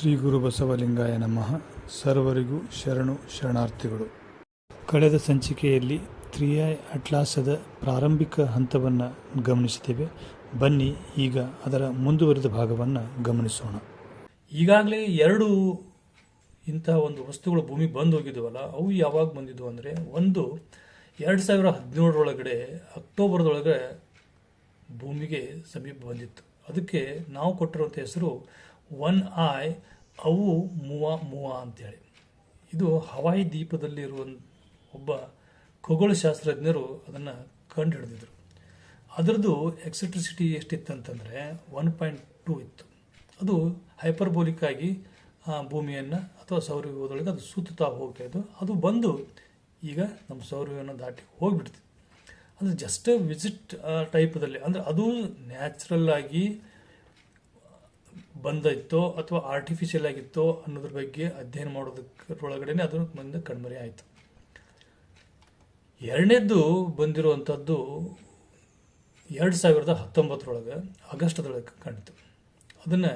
ಶ್ರೀ ಗುರು ಬಸವಲಿಂಗಾಯ ನಮಃ. ಸರ್ವರಿಗೂ ಶರಣು ಶರಣಾರ್ಥಿಗಳು. ಕಳೆದ ಸಂಚಿಕೆಯಲ್ಲಿ ತ್ರಿಯಾಯ್ ಅಟ್ಲಾಸದ ಪ್ರಾರಂಭಿಕ ಹಂತವನ್ನು ಗಮನಿಸಿದ್ದೇವೆ ಬನ್ನಿ ಈಗ ಅದರ ಮುಂದುವರಿದ ಭಾಗವನ್ನು ಗಮನಿಸೋಣ. ಈಗಾಗಲೇ ಎರಡು ಇಂತಹ ಒಂದು ವಸ್ತುಗಳು ಭೂಮಿ ಬಂದು ಹೋಗಿದ್ವಲ್ಲ, ಅವು ಯಾವಾಗ ಬಂದಿದ್ವು ಅಂದರೆ, ಒಂದು ಎರಡು ಸಾವಿರ ಹದಿನೇಳರೊಳಗಡೆ, ಅಕ್ಟೋಬರ್ದೊಳಗೆ ಭೂಮಿಗೆ ಸಮೀಪ ಬಂದಿತ್ತು. ಅದಕ್ಕೆ ನಾವು ಕೊಟ್ಟಿರುವಂಥ ಹೆಸರು ಒನ್ ಐ ಅವು ಮೂವಾ ಮೂವ ಅಂತೇಳಿ. ಇದು ಹವಾಯಿ ದ್ವೀಪದಲ್ಲಿ ಇರುವ ಒಬ್ಬ ಖಗೋಳಶಾಸ್ತ್ರಜ್ಞರು ಅದನ್ನು ಕಂಡು ಹಿಡಿದಿದ್ರು ಅದರದ್ದು ಎಕ್ಸೆಟ್ರಿಸಿಟಿ ಎಷ್ಟಿತ್ತಂತಂದರೆ ಒನ್ ಪಾಯಿಂಟ್ ಟೂ ಇತ್ತು. ಅದು ಹೈಪರ್ಬೋಲಿಕ್ ಆಗಿ ಭೂಮಿಯನ್ನು ಅಥವಾ ಸೌರವ್ಯೂಹದೊಳಗೆ ಅದು ಸುತ್ತುತ್ತಾ ಹೋಗ್ತಾ ಇದ್ದು ಅದು ಬಂದು ಈಗ ನಮ್ಮ ಸೌರವ್ಯವನ್ನು ದಾಟಿ ಹೋಗಿಬಿಡ್ತಿತ್ತು. ಅಂದರೆ ಜಸ್ಟ್ ವಿಸಿಟ್ ಟೈಪದಲ್ಲಿ ಅಂದರೆ ಅದು ನ್ಯಾಚುರಲ್ ಆಗಿ ಬಂದಿತ್ತೋ ಅಥವಾ ಆರ್ಟಿಫಿಷಿಯಲ್ ಆಗಿತ್ತೋ ಅನ್ನೋದ್ರ ಬಗ್ಗೆ ಅಧ್ಯಯನ ಮಾಡೋದಕ್ಕೊಳಗಡೆ ಅದು ಮುಂದೆ ಕಣ್ಮರೆ ಆಯಿತು. ಎರಡನೇದ್ದು ಬಂದಿರುವಂಥದ್ದು ಎರಡು ಸಾವಿರದ ಹತ್ತೊಂಬತ್ತರೊಳಗೆ ಆಗಸ್ಟ್ದೊಳಗೆ ಕಾಣಿತು ಅದನ್ನು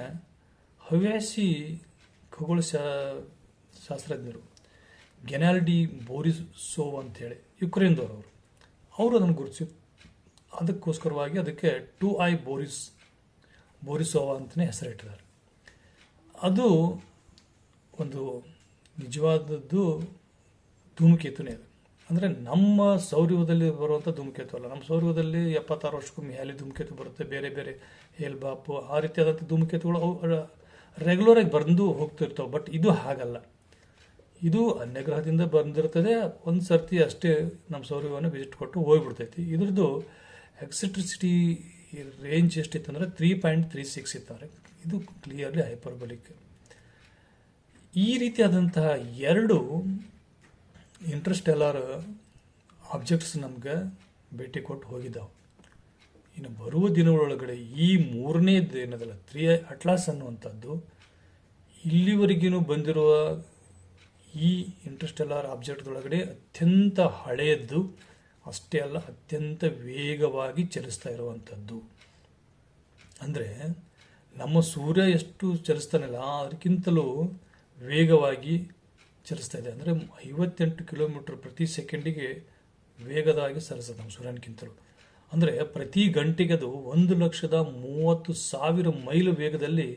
ಹವ್ಯಾಸಿ ಖಗೋಳ ಶಾ ಶಾಸ್ತ್ರಜ್ಞರು ಗೆನಾಲ್ಡಿ ಬೋರಿಸೋವ್ ಅಂಥೇಳಿ ಯುಕ್ರೇನ್ದವರು ಅವರು ಅವರು ಅದನ್ನು ಗುರುತಿಸಿ, ಅದಕ್ಕೋಸ್ಕರವಾಗಿ ಅದಕ್ಕೆ ಟು ಐ ಬೋರಿಸ್ ಬೋರಿಸೋವಾ ಅಂತಲೇ ಹೆಸರಿಟ್ಟಿದ್ದಾರೆ. ಅದು ಒಂದು ನಿಜವಾದದ್ದು ಧೂಮಕೇತುನೇ ಅದು. ಅಂದರೆ ನಮ್ಮ ಸೌರ್ಯದಲ್ಲಿ ಬರುವಂಥ ಧೂಮಕೇತು ಅಲ್ಲ. ನಮ್ಮ ಸೌರ್ಯದಲ್ಲಿ ಎಪ್ಪತ್ತಾರು ವರ್ಷಕ್ಕೊಮ್ಮೆ ಹ್ಯಾಲಿ ಧೂಮಕೇತು ಬರುತ್ತೆ. ಬೇರೆ ಬೇರೆ ಹೇಲ್ಬಾಪು ಆ ರೀತಿಯಾದಂಥ ಧೂಮಕೇತುಗಳು ಅವು ರೆಗ್ಯುಲರಾಗಿ ಬಂದು ಹೋಗ್ತಿರ್ತಾವೆ. ಬಟ್ ಇದು ಹಾಗಲ್ಲ. ಇದು ಅನ್ಯಗ್ರಹದಿಂದ ಬಂದಿರ್ತದೆ. ಒಂದು ಸರ್ತಿ ಅಷ್ಟೇ ನಮ್ಮ ಸೌರ್ಯವನ್ನು ವಿಸಿಟ್ ಕೊಟ್ಟು ಹೋಗ್ಬಿಡ್ತೈತಿ. ಇದ್ರದ್ದು ಎಕ್ಸೆಟ್ರಿಸಿಟಿ ರೇಂಜ್ ಎಷ್ಟಿತ್ತು ಅಂದರೆ ತ್ರೀ ಪಾಯಿಂಟ್ ತ್ರೀ ಸಿಕ್ಸ್ ಇತ್ತಾರೆ. ಇದು ಕ್ಲಿಯರ್ಲಿ ಹೈಪರ್ಬಲಿಕ್ ಈ ರೀತಿಯಾದಂತಹ ಎರಡು ಇಂಟ್ರೆಸ್ಟೆಲ್ಲರ್ ಆಬ್ಜೆಕ್ಟ್ಸ್ ನಮಗೆ ಭೇಟಿ ಕೊಟ್ಟು ಹೋಗಿದ್ದಾವೆ. ಇನ್ನು ಬರುವ ದಿನಗಳೊಳಗಡೆ ಈ ಮೂರನೇ ದಿನದಲ್ಲ ತ್ರೀ ಅಟ್ಲಾಸ್ ಅನ್ನುವಂಥದ್ದು, ಇಲ್ಲಿವರೆಗಿನೂ ಬಂದಿರುವ ಈ ಇಂಟ್ರೆಸ್ಟೆಲ್ಲರ್ ಆಬ್ಜೆಕ್ಟ್ದೊಳಗಡೆ ಅತ್ಯಂತ ಹಳೆಯದ್ದು ಅಷ್ಟೇ ಅಲ್ಲ, ಅತ್ಯಂತ ವೇಗವಾಗಿ ಚಲಿಸ್ತಾ ಇರುವಂಥದ್ದು. ಅಂದರೆ ನಮ್ಮ ಸೂರ್ಯ ಎಷ್ಟು ಚಲಿಸ್ತಾನಲ್ಲ ಅದಕ್ಕಿಂತಲೂ ವೇಗವಾಗಿ ಚಲಿಸ್ತಾ ಇದೆ. ಅಂದರೆ ಐವತ್ತೆಂಟು ಕಿಲೋಮೀಟ್ರ್ ಪ್ರತಿ ಸೆಕೆಂಡಿಗೆ ವೇಗದಾಗಿ ಸರಿಸ್ತದೆ ನಮ್ಮ ಸೂರ್ಯನಕ್ಕಿಂತಲೂ ಅಂದರೆ ಪ್ರತಿ ಗಂಟೆಗೆ ಅದು ಒಂದು ಲಕ್ಷದ ಮೂವತ್ತು ಸಾವಿರ ಮೈಲು ವೇಗದಲ್ಲಿ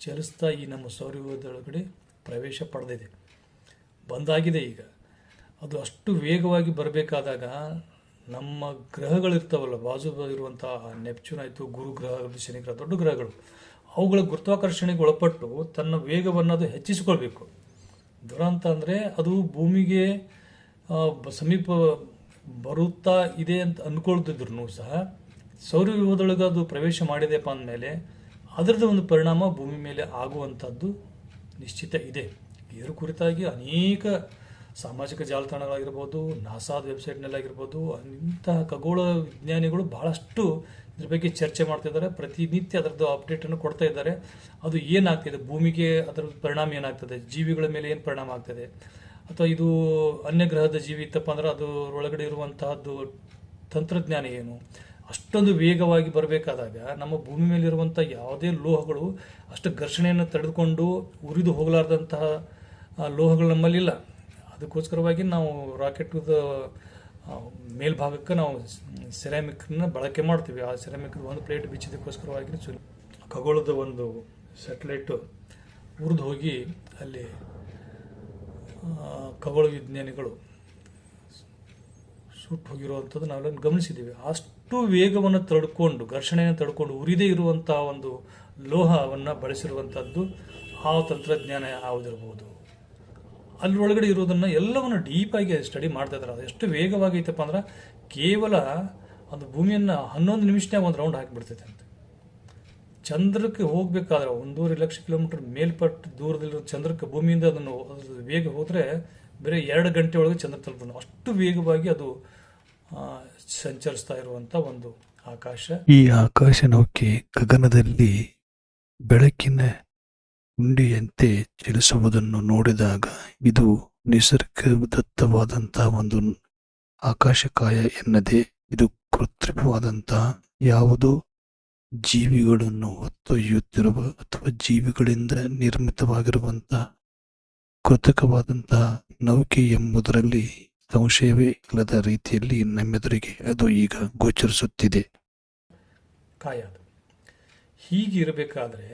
ಚಲಿಸ್ತಾ ಈ ನಮ್ಮ ಸೌರವ್ಯೂಹದೊಳಗಡೆ ಪ್ರವೇಶ ಪಡೆದಿದೆ. ಬಂದಾಗಿದೆ ಈಗ. ಅದು ಅಷ್ಟು ವೇಗವಾಗಿ ಬರಬೇಕಾದಾಗ ನಮ್ಮ ಗ್ರಹಗಳಿರ್ತಾವಲ್ಲ ಬಾಜು ಇರುವಂತಹ ನೆಪ್ಚೂನ್ ಆಯಿತು, ಗುರು ಗ್ರಹ ಶನಿ ಗ್ರಹ, ದೊಡ್ಡ ಗ್ರಹಗಳು, ಅವುಗಳ ಗುರುತ್ವಾಕರ್ಷಣೆಗೆ ಒಳಪಟ್ಟು ತನ್ನ ವೇಗವನ್ನು ಅದು ಹೆಚ್ಚಿಸಿಕೊಳ್ಬೇಕು. ದುರಂತ ಅಂದರೆ ಅದು ಭೂಮಿಗೆ ಸಮೀಪ ಬರುತ್ತಾ ಇದೆ ಅಂತ ಅಂದ್ಕೊಳ್ತಿದ್ರು ಸಹ ಸೌರವ್ಯೂಹದೊಳಗೆ ಅದು ಪ್ರವೇಶ ಮಾಡಿದೆಪ್ಪ ಅಂದಮೇಲೆ ಅದರದ್ದು ಒಂದು ಪರಿಣಾಮ ಭೂಮಿ ಮೇಲೆ ಆಗುವಂಥದ್ದು ನಿಶ್ಚಿತ ಇದೆ. ಇದರ ಕುರಿತಾಗಿ ಅನೇಕ ಸಾಮಾಜಿಕ ಜಾಲತಾಣಗಳಾಗಿರ್ಬೋದು, ನಾಸಾದ ವೆಬ್ಸೈಟ್ನಲ್ಲಾಗಿರ್ಬೋದು, ಇಂತಹ ಖಗೋಳ ವಿಜ್ಞಾನಿಗಳು ಬಹಳಷ್ಟು ಇದ್ರ ಬಗ್ಗೆ ಚರ್ಚೆ ಮಾಡ್ತಿದ್ದಾರೆ ಪ್ರತಿನಿತ್ಯ ಅದರದ್ದು ಅಪ್ಡೇಟನ್ನು ಕೊಡ್ತಾ ಇದ್ದಾರೆ. ಅದು ಏನಾಗ್ತಿದೆ? ಭೂಮಿಗೆ ಅದರ ಪರಿಣಾಮ ಏನಾಗ್ತದೆ? ಜೀವಿಗಳ ಮೇಲೆ ಏನು ಪರಿಣಾಮ ಆಗ್ತದೆ? ಅಥವಾ ಇದು ಅನ್ಯ ಗ್ರಹದ ಜೀವಿ ಇತ್ತಪ್ಪ ಅಂದ್ರೆ ಅದು ಒಳಗಡೆ ಇರುವಂತಹದ್ದು ತಂತ್ರಜ್ಞಾನ ಏನು? ಅಷ್ಟೊಂದು ವೇಗವಾಗಿ ಬರಬೇಕಾದಾಗ ನಮ್ಮ ಭೂಮಿ ಮೇಲಿರುವಂಥ ಯಾವುದೇ ಲೋಹಗಳು ಅಷ್ಟು ಘರ್ಷಣೆಯನ್ನು ತಡೆದುಕೊಂಡು ಉರಿದು ಹೋಗಲಾರ್ದಂತಹ ಲೋಹಗಳು ನಮ್ಮಲ್ಲಿಲ್ಲ. ಅದಕ್ಕೋಸ್ಕರವಾಗಿ ನಾವು ರಾಕೆಟ್ದ ಮೇಲ್ಭಾಗಕ್ಕೆ ನಾವು ಸೆರಾಮಿಕ್ನ ಬಳಕೆ ಮಾಡ್ತೀವಿ. ಆ ಸೆರಾಮಿಕ್ ಒಂದು ಪ್ಲೇಟ್ ಬಿಚ್ಚಿದಕ್ಕೋಸ್ಕರವಾಗಿ ಖಗೋಳದ ಒಂದು ಸ್ಯಾಟಲೈಟು ಉರಿದು ಹೋಗಿ ಅಲ್ಲಿ ಖಗೋಳ ವಿಜ್ಞಾನಿಗಳು ಸುಟ್ಟು ಹೋಗಿರುವಂಥದ್ದು ನಾವೆಲ್ಲ ಗಮನಿಸಿದ್ದೀವಿ. ಅಷ್ಟು ವೇಗವನ್ನು ತಡ್ಕೊಂಡು, ಘರ್ಷಣೆಯನ್ನು ತಡ್ಕೊಂಡು ಉರಿದೇ ಇರುವಂಥ ಒಂದು ಲೋಹವನ್ನು ಬಳಸಿರುವಂಥದ್ದು, ಆ ತಂತ್ರಜ್ಞಾನ ಯಾವುದಿರ್ಬೋದು ಅಲ್ಲಿ ಒಳಗಡೆ ಇರೋದನ್ನು ಎಲ್ಲವನ್ನು ಡೀಪಾಗಿ ಸ್ಟಡಿ ಮಾಡ್ತಾ ಇದ್ದಾರೆ. ಅದು ಎಷ್ಟು ವೇಗವಾಗಿ ಐತಪ್ಪ ಅಂದ್ರೆ ಕೇವಲ ಅದು ಭೂಮಿಯನ್ನು ಹನ್ನೊಂದು ನಿಮಿಷನಾಗ ಒಂದು ರೌಂಡ್ ಹಾಕಿಬಿಡ್ತೈತೆ ಅಂತ. ಚಂದ್ರಕ್ಕೆ ಹೋಗಬೇಕಾದ್ರೆ ಒಂದೂವರೆ ಲಕ್ಷ ಕಿಲೋಮೀಟರ್ ಮೇಲ್ಪಟ್ಟು ದೂರದಲ್ಲಿರೋ ಚಂದ್ರಕ್ಕೆ ಭೂಮಿಯಿಂದ ಅದನ್ನು ವೇಗ ಹೋದರೆ ಬೇರೆ ಎರಡು ಗಂಟೆ ಒಳಗೆ ಚಂದ್ರ ತಲುಪುತ್ತೆ. ಅಷ್ಟು ವೇಗವಾಗಿ ಅದು ಸಂಚರಿಸ್ತಾ ಇರುವಂಥ ಒಂದು ಆಕಾಶ. ಈ ಆಕಾಶ ನೌಕೆ ಗಗನದಲ್ಲಿ ಬೆಳಕಿನ ಉಂಡಿಯಂತೆ ಚಲಿಸುವುದನ್ನು ನೋಡಿದಾಗ ಇದು ನಿಸರ್ಗದತ್ತವಾದಂತಹ ಒಂದು ಆಕಾಶಕಾಯ ಎನ್ನದೆ ಇದು ಕೃತ್ರಿಮವಾದಂತಹ ಯಾವುದೋ ಜೀವಿಗಳನ್ನು ಹೊತ್ತೊಯ್ಯುತ್ತಿರುವ ಅಥವಾ ಜೀವಿಗಳಿಂದ ನಿರ್ಮಿತವಾಗಿರುವಂತಹ ಕೃತಕವಾದಂತಹ ನೌಕೆ ಎಂಬುದರಲ್ಲಿ ಸಂಶಯವೇ ಇಲ್ಲದ ರೀತಿಯಲ್ಲಿ ನಮ್ಮೆದುರಿಗೆ ಅದು ಈಗ ಗೋಚರಿಸುತ್ತಿದೆ. ಕಾಯ ಹೀಗೆ ಇರಬೇಕಾದ್ರೆ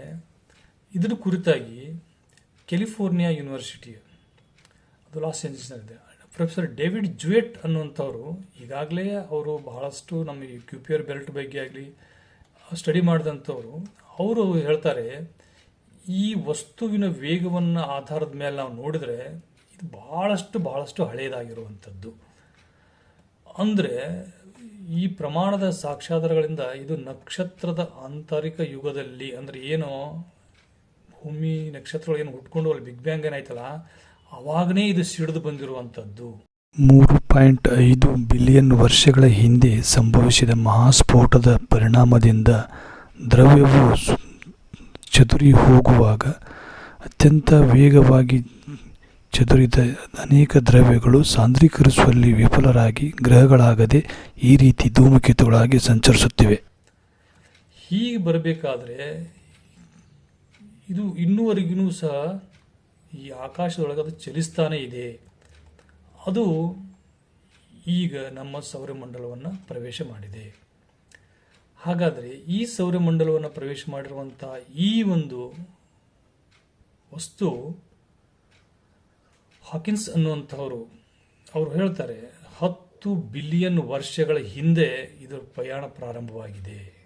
ಇದರ ಕುರಿತಾಗಿ ಕ್ಯಾಲಿಫೋರ್ನಿಯಾ ಯೂನಿವರ್ಸಿಟಿ ಅದು ಲಾಸ್ ಏಂಜಲ್ಸ್ನಲ್ಲಿದೆ. ಪ್ರೊಫೆಸರ್ ಡೇವಿಡ್ ಜುಯೆಟ್ ಅನ್ನುವಂಥವ್ರು ಈಗಾಗಲೇ ಅವರು ಬಹಳಷ್ಟು ನಮ್ಮ ಈ ಕ್ಯೂಪಿಯರ್ ಬೆಲ್ಟ್ ಬಗ್ಗೆ ಆಗಲಿ, ಸ್ಟಡಿ ಮಾಡಿದಂಥವ್ರು, ಅವರು ಹೇಳ್ತಾರೆ, ಈ ವಸ್ತುವಿನ ವೇಗವನ್ನು ಆಧಾರದ ಮೇಲೆ ನಾವು ನೋಡಿದರೆ ಇದು ಬಹಳಷ್ಟು ಬಹಳಷ್ಟು ಹಳೆಯದಾಗಿರುವಂಥದ್ದು ಅಂದರೆ ಈ ಪ್ರಮಾಣದ ಸಾಕ್ಷ್ಯಾಧಾರಗಳಿಂದ ಇದು ನಕ್ಷತ್ರದ ಆಂತರಿಕ ಯುಗದಲ್ಲಿ ಅಂದರೆ ಏನು ಭೂಮಿ ನಕ್ಷತ್ರಗಳು ಏನು ಹುಟ್ಕೊಂಡು ಅಲ್ಲಿ ಬಿಗ್ ಬ್ಯಾಂಗ್ ಏನಾಯ್ತಲ್ಲ ಅವಾಗನೇ ಇದು ಸಿಡಿದು ಬಂದಿರುವಂಥದ್ದು. ಮೂರು ಪಾಯಿಂಟ್ ಐದು ಬಿಲಿಯನ್ ವರ್ಷಗಳ ಹಿಂದೆ ಸಂಭವಿಸಿದ ಮಹಾಸ್ಫೋಟದ ಪರಿಣಾಮದಿಂದ ದ್ರವ್ಯವು ಚದುರಿ ಹೋಗುವಾಗ ಅತ್ಯಂತ ವೇಗವಾಗಿ ಚದುರಿದ ಅನೇಕ ದ್ರವ್ಯಗಳು ಸಾಂದ್ರೀಕರಿಸುವಲ್ಲಿ ವಿಫಲರಾಗಿ ಗ್ರಹಗಳಾಗದೆ ಈ ರೀತಿ ಧೂಮಕೇತುಗಳಾಗಿ ಸಂಚರಿಸುತ್ತಿವೆ. ಹೀಗೆ ಬರಬೇಕಾದ್ರೆ ಇದು ಇನ್ನೂವರೆಗೂ ಸಹ ಈ ಆಕಾಶದೊಳಗೆ ಅದು ಚಲಿಸ್ತಾನೇ ಇದೆ. ಅದು ಈಗ ನಮ್ಮ ಸೌರಮಂಡಲವನ್ನು ಪ್ರವೇಶ ಮಾಡಿದೆ. ಹಾಗಾದರೆ ಈ ಸೌರಮಂಡಲವನ್ನು ಪ್ರವೇಶ ಮಾಡಿರುವಂಥ ಈ ಒಂದು ವಸ್ತು ಹಾಕಿನ್ಸ್ ಅನ್ನುವಂಥವರು, ಅವರು ಹೇಳ್ತಾರೆ, ಹತ್ತು ಬಿಲಿಯನ್ ವರ್ಷಗಳ ಹಿಂದೆ ಇದರ ಪ್ರಯಾಣ ಪ್ರಾರಂಭವಾಗಿದೆ.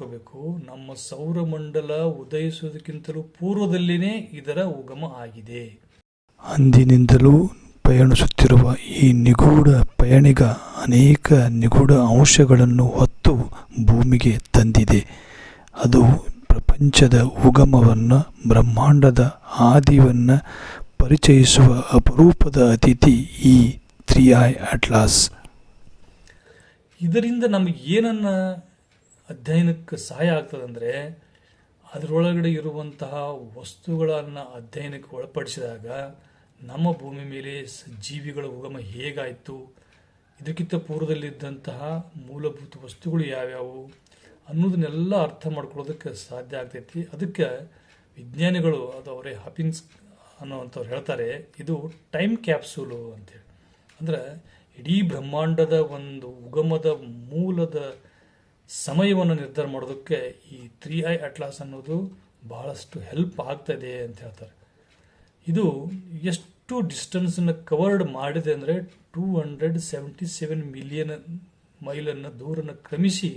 ಮಾಡ್ಕೋಬೇಕು ನಮ್ಮ ಸೌರಮಂಡಲ ಉದಯಿಸುವುದಕ್ಕಿಂತಲೂ ಪೂರ್ವದಲ್ಲಿನೇ ಇದರ ಉಗಮ ಆಗಿದೆ. ಅಂದಿನಿಂದಲೂ ಪಯಣಿಸುತ್ತಿರುವ ಈ ನಿಗೂಢ ಪಯಣಿಗ ಅನೇಕ ನಿಗೂಢ ಅಂಶಗಳನ್ನು ಹೊತ್ತು ಭೂಮಿಗೆ ತಂದಿದೆ. ಅದು ಪ್ರಪಂಚದ ಉಗಮವನ್ನು ಬ್ರಹ್ಮಾಂಡದ ಆದಿವನ್ನು ಪರಿಚಯಿಸುವ ಅಪರೂಪದ ಅತಿಥಿ ಈ ತ್ರಿಯಾಯ್ ಐ ಅಟ್ಲಾಸ್. ಇದರಿಂದ ನಮಗೆ ಏನನ್ನ ಅಧ್ಯಯನಕ್ಕೆ ಸಹಾಯ ಆಗ್ತದಂದರೆ ಅದರೊಳಗಡೆ ಇರುವಂತಹ ವಸ್ತುಗಳನ್ನು ಅಧ್ಯಯನಕ್ಕೆ ಒಳಪಡಿಸಿದಾಗ ನಮ್ಮ ಭೂಮಿ ಮೇಲೆ ಜೀವಿಗಳ ಉಗಮ ಹೇಗಾಯಿತು? ಇದಕ್ಕಿಂತ ಪೂರ್ವದಲ್ಲಿದ್ದಂತಹ ಮೂಲಭೂತ ವಸ್ತುಗಳು ಯಾವ್ಯಾವು ಅನ್ನೋದನ್ನೆಲ್ಲ ಅರ್ಥ ಮಾಡ್ಕೊಳ್ಳೋದಕ್ಕೆ ಸಾಧ್ಯ ಆಗ್ತೈತಿ. ಅದಕ್ಕೆ ವಿಜ್ಞಾನಿಗಳು, ಅದು ಅವರೇ ಹಪಿನ್ಸ್ ಅನ್ನೋವಂಥವ್ರು ಹೇಳ್ತಾರೆ, ಇದು ಟೈಮ್ ಕ್ಯಾಪ್ಸೂಲು ಅಂತೇಳಿ. ಅಂದ್ರೆ ಇಡೀ ಬ್ರಹ್ಮಾಂಡದ ಒಂದು ಉಗಮದ ಮೂಲದ ಸಮಯವನ್ನು ನಿರ್ಧಾರ ಮಾಡೋದಕ್ಕೆ ಈ ತ್ರೀ ಐ ಅಟ್ಲಾಸ್ ಅನ್ನೋದು ಬಹಳಷ್ಟು ಹೆಲ್ಪ್ ಆಗ್ತದೆ ಅಂತ ಹೇಳ್ತಾರೆ. ಇದು ಎಷ್ಟು ಡಿಸ್ಟೆನ್ಸನ್ನು ಕವರ್ಡ್ ಮಾಡಿದೆ ಅಂದರೆ two hundred seventy seven million ಮೈಲನ್ನು ದೂರನ್ನು ಕ್ರಮಿಸಿ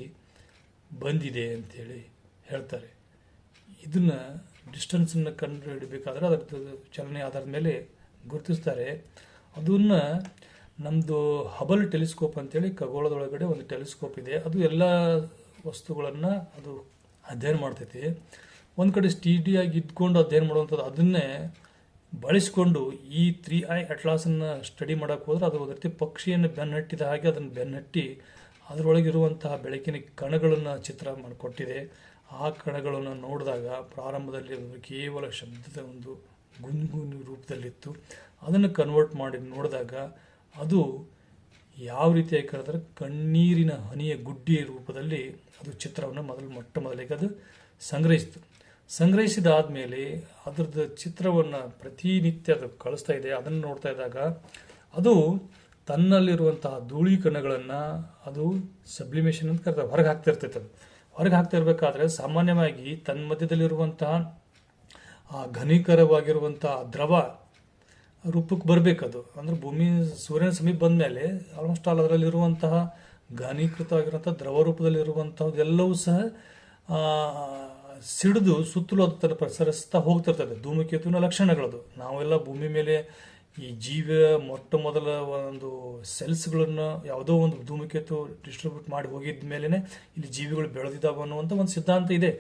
ಬಂದಿದೆ ಅಂತೇಳಿ ಹೇಳ್ತಾರೆ. ಇದನ್ನು ಡಿಸ್ಟೆನ್ಸನ್ನು ಕಂಡು ಹಿಡಬೇಕಾದ್ರೆ ಅದರ ಚಲನೆ ಆಧಾರದ ಮೇಲೆ ಗುರುತಿಸ್ತಾರೆ. ಅದನ್ನು ನಮ್ಮದು ಹಬಲ್ ಟೆಲಿಸ್ಕೋಪ್ ಅಂತೇಳಿ ಖಗೋಳದೊಳಗಡೆ ಒಂದು ಟೆಲಿಸ್ಕೋಪ್ ಇದೆ. ಅದು ಎಲ್ಲ ವಸ್ತುಗಳನ್ನು ಅದು ಅಧ್ಯಯನ ಮಾಡ್ತೈತಿ. ಒಂದು ಕಡೆ ಸ್ಟೀಡಿಯಾಗಿ ಇದ್ಕೊಂಡು ಅಧ್ಯಯನ ಮಾಡುವಂಥದ್ದು ಅದನ್ನೇ ಬಳಸಿಕೊಂಡು ಈ ತ್ರೀ ಐ ಅಟ್ಲಾಸನ್ನು ಸ್ಟಡಿ ಮಾಡೋಕ್ಕೆ ಹೋದ್ರೆ ಅದು ಒಂದು ರೀತಿ ಪಕ್ಷಿಯನ್ನು ಬೆನ್ನಟ್ಟಿದ ಹಾಗೆ ಅದನ್ನು ಬೆನ್ನಟ್ಟಿ ಅದರೊಳಗಿರುವಂತಹ ಬೆಳಕಿನ ಕಣಗಳನ್ನು ಚಿತ್ರ ಮಾಡಿಕೊಟ್ಟಿದೆ. ಆ ಕಣಗಳನ್ನು ನೋಡಿದಾಗ ಪ್ರಾರಂಭದಲ್ಲಿ ಕೇವಲ ಶಬ್ದದ ಒಂದು ಗುಂಗುನ ರೂಪದಲ್ಲಿತ್ತು. ಅದನ್ನು ಕನ್ವರ್ಟ್ ಮಾಡಿ ನೋಡಿದಾಗ ಅದು ಯಾವ ರೀತಿಯಾಗಿ ಕರೆದ್ರೆ ಕಣ್ಣೀರಿನ ಹನಿಯ ಗುಡ್ಡಿಯ ರೂಪದಲ್ಲಿ ಅದು ಚಿತ್ರವನ್ನು ಮೊದಲು ಮೊಟ್ಟ ಮೊದಲಿಗೆ ಅದು ಸಂಗ್ರಹಿಸಿತು. ಸಂಗ್ರಹಿಸಿದಾದ್ಮೇಲೆ ಅದರದ್ದು ಚಿತ್ರವನ್ನು ಪ್ರತಿನಿತ್ಯ ಅದು ಕಳಿಸ್ತಾ ಇದೆ. ಅದನ್ನು ನೋಡ್ತಾ ಇದ್ದಾಗ ಅದು ತನ್ನಲ್ಲಿರುವಂತಹ ಧೂಳಿ ಕಣಗಳನ್ನು ಅದು ಸಬ್ಲಿಮೇಷನ್ ಅಂತ ಕರೀತಾರೆ ಹೊರಗೆ ಹಾಕ್ತಿರ್ತೈತೆ ಅದು ಹೊರಗೆ ಹಾಕ್ತಾ ಇರಬೇಕಾದ್ರೆ ಸಾಮಾನ್ಯವಾಗಿ ತನ್ನ ಮಧ್ಯದಲ್ಲಿರುವಂತಹ ಆ ಘನೀಕರವಾಗಿರುವಂತಹ ದ್ರವ ರೂಪಕ್ಕೆ ಬರಬೇಕದು. ಅಂದರೆ ಭೂಮಿ ಸೂರ್ಯನ ಸಮೀಪ ಬಂದ ಮೇಲೆ ಆಲ್ಮೋಸ್ಟ್ ಆಲ್ ಅದರಲ್ಲಿರುವಂತಹ ಘನೀಕೃತವಾಗಿರುವಂಥ ದ್ರವ ರೂಪದಲ್ಲಿರುವಂತಹದ್ದೆಲ್ಲವೂ ಸಹ ಸಿಡಿದು ಸುತ್ತಲೂ ಅದು ತನ್ನ ಪ್ರಸರಿಸ್ತಾ ಹೋಗ್ತಿರ್ತದೆ. ಧೂಮಕೇತುವಿನ ಲಕ್ಷಣಗಳದು. ನಾವೆಲ್ಲ ಭೂಮಿ ಮೇಲೆ ಈ ಜೀವಿಯ ಮೊಟ್ಟ ಮೊದಲ ಒಂದು ಸೆಲ್ಸ್ಗಳನ್ನು ಯಾವುದೋ ಒಂದು ಧೂಮಕೇತು ಡಿಸ್ಟ್ರಿಬ್ಯೂಟ್ ಮಾಡಿ ಹೋಗಿದ ಮೇಲೇ ಇಲ್ಲಿ ಜೀವಿಗಳು ಬೆಳೆದಿದ್ದಾವೆ ಅನ್ನುವಂಥ ಒಂದು ಸಿದ್ಧಾಂತ ಇದೆ.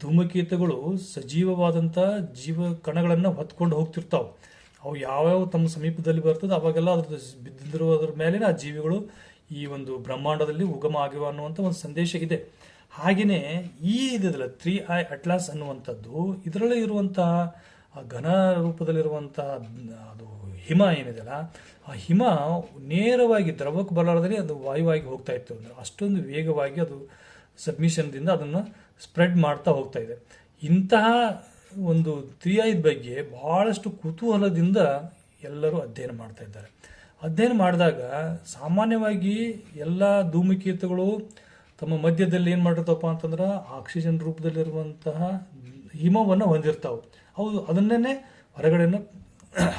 ಧೂಮಕೇತುಗಳು ಸಜೀವವಾದಂಥ ಜೀವ ಕಣಗಳನ್ನು ಹೊತ್ಕೊಂಡು ಹೋಗ್ತಿರ್ತಾವೆ. ಅವು ಯಾವ್ಯಾವ ತಮ್ಮ ಸಮೀಪದಲ್ಲಿ ಬರ್ತದೆ, ಅವಾಗೆಲ್ಲ ಅದ್ರ ಬಿದ್ದಿರುವುದ್ರ ಮೇಲೆ ಆ ಜೀವಿಗಳು ಈ ಒಂದು ಬ್ರಹ್ಮಾಂಡದಲ್ಲಿ ಉಗಮ ಆಗಿವೆ ಅನ್ನುವಂಥ ಒಂದು ಸಂದೇಶ ಇದೆ. ಹಾಗೆಯೇ ಈ ಇದಲ್ಲ ತ್ರೀ ಐ ಅಟ್ಲಾಸ್ ಅನ್ನುವಂಥದ್ದು, ಇದರಲ್ಲೇ ಇರುವಂತಹ ಆ ಘನ ರೂಪದಲ್ಲಿರುವಂತಹ ಅದು ಹಿಮ ಏನಿದೆಯಲ್ಲ, ಆ ಹಿಮ ನೇರವಾಗಿ ದ್ರವಕ್ಕೆ ಬರಲಾರದಲ್ಲಿ ಅದು ವಾಯುವಾಗಿ ಹೋಗ್ತಾ ಇತ್ತು. ಅಂದ್ರೆ ಅಷ್ಟೊಂದು ವೇಗವಾಗಿ ಅದು ಸಬ್ಮಿಷನ್ದಿಂದ ಅದನ್ನು ಸ್ಪ್ರೆಡ್ ಮಾಡ್ತಾ ಹೋಗ್ತಾ ಇದೆ. ಇಂತಹ ಒಂದು ತ್ರಿಯಾಯಿದ ಬಗ್ಗೆ ಬಹಳಷ್ಟು ಕುತೂಹಲದಿಂದ ಎಲ್ಲರೂ ಅಧ್ಯಯನ ಮಾಡ್ತಾ ಇದ್ದಾರೆ. ಅಧ್ಯಯನ ಮಾಡಿದಾಗ ಸಾಮಾನ್ಯವಾಗಿ ಎಲ್ಲ ಧೂಮಕೇತುಗಳು ತಮ್ಮ ಮಧ್ಯದಲ್ಲಿ ಏನು ಮಾಡಿರ್ತಾವಪ್ಪ ಅಂತಂದ್ರೆ ಆಕ್ಸಿಜನ್ ರೂಪದಲ್ಲಿರುವಂತಹ ಹಿಮವನ್ನು ಹೊಂದಿರ್ತಾವೆ. ಅವು ಅದನ್ನೇ ಹೊರಗಡೆನ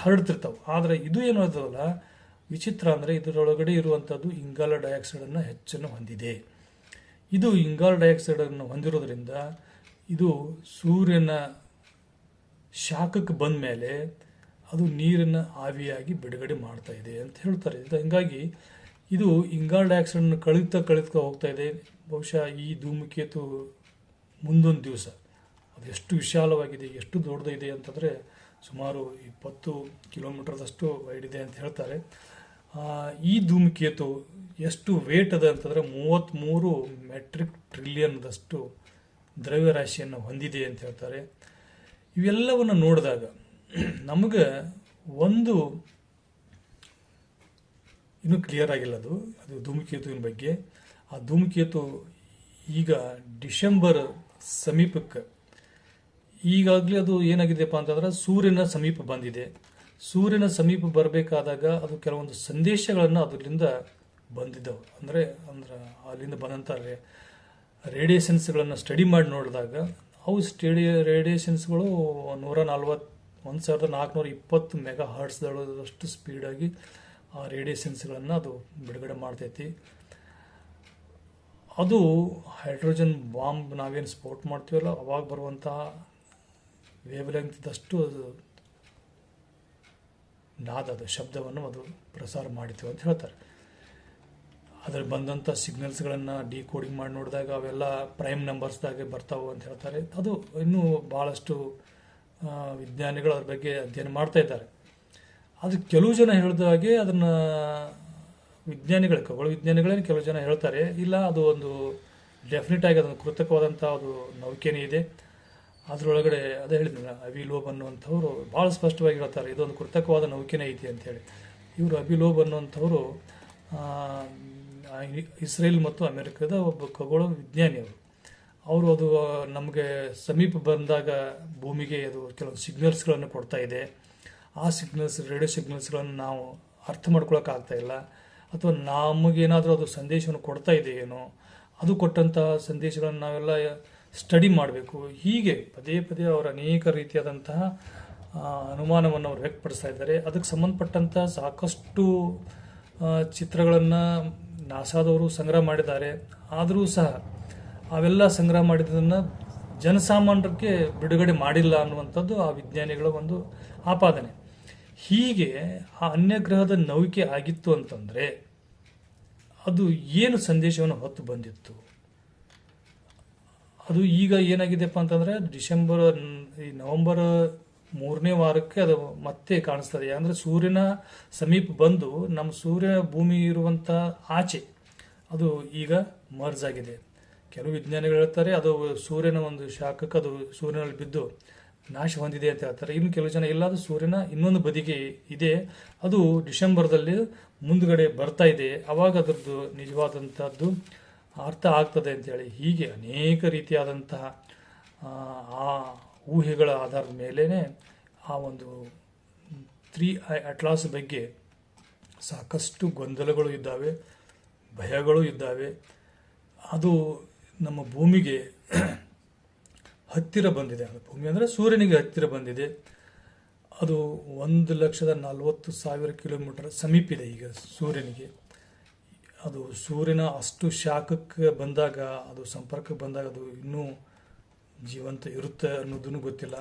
ಹರಡ್ತಿರ್ತಾವೆ. ಆದರೆ ಇದು ಏನು ಅದಲ್ಲ ವಿಚಿತ್ರ ಅಂದರೆ ಇದರೊಳಗಡೆ ಇರುವಂಥದ್ದು ಇಂಗಾಲ ಡೈಆಕ್ಸೈಡನ್ನು ಹೆಚ್ಚನ್ನು ಹೊಂದಿದೆ. ಇದು ಇಂಗಾಲ ಡೈಆಕ್ಸೈಡನ್ನು ಹೊಂದಿರೋದ್ರಿಂದ ಇದು ಸೂರ್ಯನ ಶಾಖಕ್ಕೆ ಬಂದ ಮೇಲೆ ಅದು ನೀರನ್ನು ಆವಿಯಾಗಿ ಬಿಡುಗಡೆ ಮಾಡ್ತಾ ಇದೆ ಅಂತ ಹೇಳ್ತಾರೆ. ಹಂಗಾಗಿ ಇದು ಇಂಗಾಲ ಡೈಆಕ್ಸೈಡನ್ನು ಕಳೀತಾ ಕಳೀತಾ ಹೋಗ್ತಾ ಇದೆ. ಬಹುಶಃ ಈ ಧೂಮಕೇತು ಮುಂದೊಂದು ದಿವಸ. ಅದು ಎಷ್ಟು ವಿಶಾಲವಾಗಿದೆ, ಎಷ್ಟು ದೊಡ್ಡದಿದೆ ಅಂತಂದರೆ ಸುಮಾರು ಇಪ್ಪತ್ತು ಕಿಲೋಮೀಟರ್ದಷ್ಟು ವೈಡ್ ಇದೆ ಅಂತ ಹೇಳ್ತಾರೆ. ಈ ಧೂಮಕೇತು ಎಷ್ಟು ವೇಟ್ ಅದ ಅಂತಂದರೆ ಮೂವತ್ತ್ಮೂರು ಮೆಟ್ರಿಕ್ ಟ್ರಿಲಿಯನ್ದಷ್ಟು ದ್ರವ್ಯರಾಶಿಯನ್ನು ಹೊಂದಿದೆ ಅಂತ ಹೇಳ್ತಾರೆ. ಇವೆಲ್ಲವನ್ನು ನೋಡಿದಾಗ ನಮಗೆ ಒಂದು ಇನ್ನೂ ಕ್ಲಿಯರ್ ಆಗಿಲ್ಲ ಅದು. ಅದು ಧೂಮಕೇತುವಿನ ಬಗ್ಗೆ. ಆ ಧೂಮಕೇತು ಈಗ ಡಿಸೆಂಬರ್ ಸಮೀಪಕ್ಕೆ. ಈಗಾಗಲೇ ಅದು ಏನಾಗಿದೆಯಪ್ಪ ಅಂತಂದ್ರೆ ಸೂರ್ಯನ ಸಮೀಪ ಬಂದಿದೆ. ಸೂರ್ಯನ ಸಮೀಪ ಬರಬೇಕಾದಾಗ ಅದು ಕೆಲವೊಂದು ಸಂದೇಶಗಳನ್ನು ಅದರಿಂದ ಬಂದಿದ್ದವು. ಅಂದರೆ ಅಂದ್ರೆ ಅಲ್ಲಿಂದ ಬಂದಂಥ ರೇಡಿಯೇಷನ್ಸ್ಗಳನ್ನು ಸ್ಟಡಿ ಮಾಡಿ ನೋಡಿದಾಗ ಅವು ಸ್ಟೇಡಿಯ ರೇಡಿಯೇಷನ್ಸ್ಗಳು ನೂರ ನಲ್ವತ್ತು, ಒಂದು ಸಾವಿರದ ನಾಲ್ಕುನೂರ ಇಪ್ಪತ್ತು ಮೆಗಾ ಹರ್ಟ್ಸ್ದಷ್ಟು ಸ್ಪೀಡಾಗಿ ಆ ರೇಡಿಯೇಷನ್ಸ್ಗಳನ್ನು ಅದು ಬಿಡುಗಡೆ ಮಾಡ್ತೈತಿ. ಅದು ಹೈಡ್ರೋಜನ್ ಬಾಂಬ್ ನಾವೇನು ಸ್ಪೋರ್ಟ್ ಮಾಡ್ತೀವಲ್ಲ, ಅವಾಗ ಬರುವಂತಹ ವೇವ್ ನಾದ ಅದು ಶಬ್ದವನ್ನು ಅದು ಪ್ರಸಾರ ಮಾಡಿತು ಅಂತ ಹೇಳ್ತಾರೆ. ಅದ್ರಲ್ಲಿ ಬಂದಂಥ ಸಿಗ್ನಲ್ಸ್ಗಳನ್ನು ಡಿಕೋಡಿಂಗ್ ಮಾಡಿ ನೋಡಿದಾಗ ಅವೆಲ್ಲ ಪ್ರೈಮ್ ನಂಬರ್ಸ್ದಾಗೆ ಬರ್ತಾವೆ ಅಂತ ಹೇಳ್ತಾರೆ. ಅದು ಇನ್ನೂ ಭಾಳಷ್ಟು ವಿಜ್ಞಾನಿಗಳು ಅದ್ರ ಬಗ್ಗೆ ಅಧ್ಯಯನ ಮಾಡ್ತಾ ಇದ್ದಾರೆ. ಅದು ಕೆಲವು ಜನ ಹೇಳಿದ ಹಾಗೆ ಅದನ್ನು ವಿಜ್ಞಾನಿಗಳು, ಖಗೋಳ ವಿಜ್ಞಾನಿಗಳೇ ಕೆಲವು ಜನ ಹೇಳ್ತಾರೆ. ಇಲ್ಲ, ಅದು ಒಂದು ಡೆಫಿನೆಟ್ ಆಗಿ ಅದೊಂದು ಕೃತಕವಾದಂಥ ಅದು ನೌಕೆನೇ ಇದೆ. ಅದರೊಳಗಡೆ ಅದೇ ಹೇಳಿದ್ನಲ್ಲ, ಅವಿಲೋಬ್ ಅನ್ನುವಂಥವ್ರು ಭಾಳ ಸ್ಪಷ್ಟವಾಗಿ ಹೇಳ್ತಾರೆ, ಇದೊಂದು ಕೃತಕವಾದ ನೌಕೆನೇ ಐತಿ ಅಂತೇಳಿ ಇವರು ಅಭಿಲೋಬ್ ಅನ್ನುವಂಥವ್ರು ಇಸ್ರೇಲ್ ಮತ್ತು ಅಮೆರಿಕದ ಒಬ್ಬ ಖಗೋಳ ವಿಜ್ಞಾನಿ ಅವರು. ಅವರು ಅದು ನಮಗೆ ಸಮೀಪ ಬಂದಾಗ ಭೂಮಿಗೆ ಅದು ಕೆಲವೊಂದು ಸಿಗ್ನಲ್ಸ್ಗಳನ್ನು ಕೊಡ್ತಾ ಇದೆ. ಆ ಸಿಗ್ನಲ್ಸ್, ರೇಡಿಯೋ ಸಿಗ್ನಲ್ಸ್ಗಳನ್ನು ನಾವು ಅರ್ಥ ಇಲ್ಲ. ಅಥವಾ ನಮಗೇನಾದರೂ ಅದು ಸಂದೇಶವನ್ನು ಕೊಡ್ತಾ ಇದೆ ಏನೋ, ಅದು ಕೊಟ್ಟಂತಹ ಸಂದೇಶಗಳನ್ನು ನಾವೆಲ್ಲ ಸ್ಟಡಿ ಮಾಡಬೇಕು. ಹೀಗೆ ಪದೇ ಪದೇ ಅವರು ಅನೇಕ ರೀತಿಯಾದಂತಹ ಅನುಮಾನವನ್ನು ಅವರು ವ್ಯಕ್ತಪಡಿಸ್ತಾ ಇದ್ದಾರೆ. ಅದಕ್ಕೆ ಸಂಬಂಧಪಟ್ಟಂಥ ಸಾಕಷ್ಟು ಚಿತ್ರಗಳನ್ನು ನಾಸಾದವರು ಸಂಗ್ರಹ ಮಾಡಿದ್ದಾರೆ. ಆದರೂ ಸಹ ಅವೆಲ್ಲ ಸಂಗ್ರಹ ಮಾಡಿದ್ದನ್ನು ಜನಸಾಮಾನ್ಯರಿಗೆ ಬಿಡುಗಡೆ ಮಾಡಿಲ್ಲ ಅನ್ನುವಂಥದ್ದು ಆ ವಿಜ್ಞಾನಿಗಳ ಒಂದು ಆಪಾದನೆ. ಹೀಗೆ ಆ ಅನ್ಯಗ್ರಹದ ನೌಕೆ ಆಗಿತ್ತು ಅಂತಂದರೆ ಅದು ಏನು ಸಂದೇಶವನ್ನು ಹೊತ್ತು ಬಂದಿತ್ತು? ಅದು ಈಗ ಏನಾಗಿದೆಪ್ಪ ಅಂತಂದರೆ ಡಿಸೆಂಬರ್, ಈ ನವೆಂಬರ್ ಮೂರನೇ ವಾರಕ್ಕೆ ಅದು ಮತ್ತೆ ಕಾಣಿಸ್ತದೆ. ಅಂದರೆ ಸೂರ್ಯನ ಸಮೀಪ ಬಂದು ನಮ್ಮ ಸೂರ್ಯ ಭೂಮಿ ಇರುವಂಥ ಆಚೆ ಅದು ಈಗ ಮರ್ಜ್ ಆಗಿದೆ. ಕೆಲವು ವಿಜ್ಞಾನಿಗಳು ಹೇಳ್ತಾರೆ, ಅದು ಸೂರ್ಯನ ಒಂದು ಶಾಖಕ್ಕೆ ಅದು ಸೂರ್ಯನಲ್ಲಿ ಬಿದ್ದು ನಾಶ ಹೊಂದಿದೆ ಅಂತ ಹೇಳ್ತಾರೆ. ಇನ್ನು ಕೆಲವು ಜನ ಇಲ್ಲ ಅದು ಸೂರ್ಯನ ಇನ್ನೊಂದು ಬದಿಗೆ ಇದೆ, ಅದು ಡಿಸೆಂಬರ್ದಲ್ಲಿ ಮುಂದುಗಡೆ ಬರ್ತಾ ಇದೆ. ಅವಾಗ ಅದರದ್ದು ನಿಜವಾದಂಥದ್ದು ಅರ್ಥ ಆಗ್ತದೆ ಅಂತೇಳಿ. ಹೀಗೆ ಅನೇಕ ರೀತಿಯಾದಂತಹ ಊಹೆಗಳ ಆಧಾರದ ಮೇಲೇ ಆ ಒಂದು ತ್ರೀ ಐ ಅಟ್ಲಾಸ್ ಬಗ್ಗೆ ಸಾಕಷ್ಟು ಗೊಂದಲಗಳು ಇದ್ದಾವೆ, ಭಯಗಳು ಇದ್ದಾವೆ. ಅದು ನಮ್ಮ ಭೂಮಿಗೆ ಹತ್ತಿರ ಬಂದಿದೆ. ಭೂಮಿ ಅಂದರೆ ಸೂರ್ಯನಿಗೆ ಹತ್ತಿರ ಬಂದಿದೆ. ಅದು ಒಂದು ಲಕ್ಷದ ನಲವತ್ತು ಸಾವಿರ ಕಿಲೋಮೀಟರ್ ಸಮೀಪಿದೆ ಈಗ ಸೂರ್ಯನಿಗೆ. ಅದು ಸೂರ್ಯನ ಅಷ್ಟು ಶಾಖಕ್ಕೆ ಬಂದಾಗ, ಅದು ಸಂಪರ್ಕಕ್ಕೆ ಬಂದಾಗ ಅದು ಇನ್ನೂ ಜೀವಂತ ಇರುತ್ತೆ ಅನ್ನೋದನ್ನು ಗೊತ್ತಿಲ್ಲ.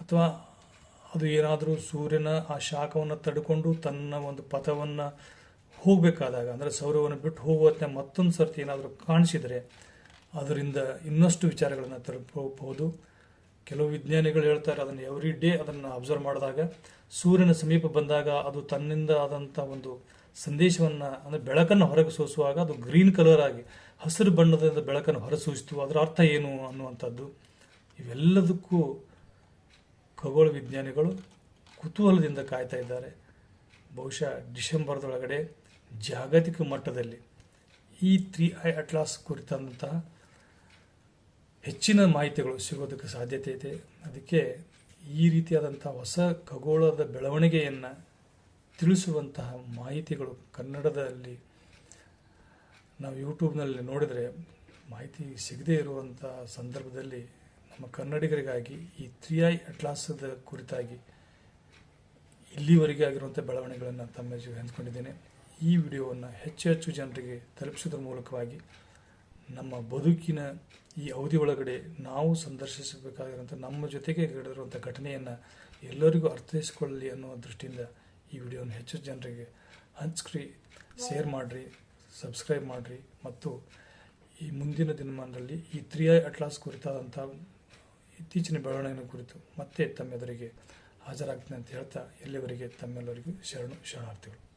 ಅಥವಾ ಅದು ಏನಾದರೂ ಸೂರ್ಯನ ಆ ಶಾಖವನ್ನು ತಡ್ಕೊಂಡು ತನ್ನ ಒಂದು ಪಥವನ್ನು ಹೋಗಬೇಕಾದಾಗ, ಅಂದರೆ ಸೌರವನ್ನು ಬಿಟ್ಟು ಹೋಗುವತ್ತ ಮತ್ತೊಂದು ಸರ್ತಿ ಏನಾದರೂ ಕಾಣಿಸಿದರೆ ಅದರಿಂದ ಇನ್ನಷ್ಟು ವಿಚಾರಗಳನ್ನು ತಲುಪಬಹುದು ಕೆಲವು ವಿಜ್ಞಾನಿಗಳು ಹೇಳ್ತಾರೆ, ಅದನ್ನು ಎವ್ರಿ ಡೇ ಅದನ್ನು ಅಬ್ಸರ್ವ್ ಮಾಡಿದಾಗ, ಸೂರ್ಯನ ಸಮೀಪ ಬಂದಾಗ ಅದು ತನ್ನಿಂದ ಆದಂಥ ಒಂದು ಸಂದೇಶವನ್ನು, ಅಂದರೆ ಬೆಳಕನ್ನು ಹೊರಗೆ ಸೂಸುವಾಗ ಅದು ಗ್ರೀನ್ ಕಲರ್ ಆಗಿ, ಹಸಿರು ಬಣ್ಣದಿಂದ ಬೆಳಕನ್ನು ಹೊರಸೂಸಿತು ಅದರ ಅರ್ಥ ಏನು ಅನ್ನುವಂಥದ್ದು. ಇವೆಲ್ಲದಕ್ಕೂ ಖಗೋಳ ವಿಜ್ಞಾನಿಗಳು ಕುತೂಹಲದಿಂದ ಕಾಯ್ತಾ ಇದ್ದಾರೆ. ಬಹುಶಃ ಡಿಸೆಂಬರ್ದೊಳಗಡೆ ಜಾಗತಿಕ ಮಟ್ಟದಲ್ಲಿ ಈ ತ್ರೀ ಐ ಅಟ್ಲಾಸ್ ಕುರಿತಂತಹ ಹೆಚ್ಚಿನ ಮಾಹಿತಿಗಳು ಸಿಗೋದಕ್ಕೆ ಸಾಧ್ಯತೆ ಇದೆ. ಅದಕ್ಕೆ ಈ ರೀತಿಯಾದಂಥ ಹೊಸ ಖಗೋಳದ ಬೆಳವಣಿಗೆಯನ್ನು ತಿಳಿಸುವಂತಹ ಮಾಹಿತಿಗಳು ಕನ್ನಡದಲ್ಲಿ ನಾವು ಯೂಟ್ಯೂಬ್ನಲ್ಲಿ ನೋಡಿದರೆ ಮಾಹಿತಿ ಸಿಗದೇ ಇರುವಂಥ ಸಂದರ್ಭದಲ್ಲಿ ನಮ್ಮ ಕನ್ನಡಿಗರಿಗಾಗಿ ಈ ತ್ರೀ ಐ ಅಟ್ಲಾಸದ ಕುರಿತಾಗಿ ಇಲ್ಲಿವರೆಗೆ ಆಗಿರುವಂಥ ಬೆಳವಣಿಗೆಗಳನ್ನು ತಮ್ಮ ಜೊತೆ ಹಂಚ್ಕೊಂಡಿದ್ದೇನೆ. ಈ ವಿಡಿಯೋವನ್ನು ಹೆಚ್ಚು ಹೆಚ್ಚು ಜನರಿಗೆ ತಲುಪಿಸೋದ್ರ ಮೂಲಕವಾಗಿ ನಮ್ಮ ಬದುಕಿನ ಈ ಅವಧಿ ಒಳಗಡೆ ನಾವು ಸಂದರ್ಶಿಸಬೇಕಾಗಿರುವಂಥ ನಮ್ಮ ಜೊತೆಗೆ ನಡೆದಿರುವಂಥ ಘಟನೆಯನ್ನು ಎಲ್ಲರಿಗೂ ಅರ್ಥೈಸಿಕೊಳ್ಳಲಿ ಅನ್ನೋ ದೃಷ್ಟಿಯಿಂದ ಈ ವಿಡಿಯೋವನ್ನು ಹೆಚ್ಚು ಜನರಿಗೆ ಹಂಚ್ಕ್ರಿ, ಶೇರ್ ಮಾಡಿರಿ, ಸಬ್ಸ್ಕ್ರೈಬ್ ಮಾಡಿರಿ. ಮತ್ತು ಈ ಮುಂದಿನ ದಿನಮಾನದಲ್ಲಿ ಈ ತ್ರೀ ಐ ಅಟ್ಲಾಸ್ ಕುರಿತಾದಂಥ ಇತ್ತೀಚಿನ ಬೆಳವಣಿಗೆ ಕುರಿತು ಮತ್ತೆ ತಮ್ಮೆದುರಿಗೆ ಹಾಜರಾಗ್ತೀನಿ ಅಂತ ಹೇಳ್ತಾ ಎಲ್ಲಿವರೆಗೆ ತಮ್ಮೆಲ್ಲರಿಗೂ ಶರಣು ಶರಣಾರ್ಥಿಗಳು.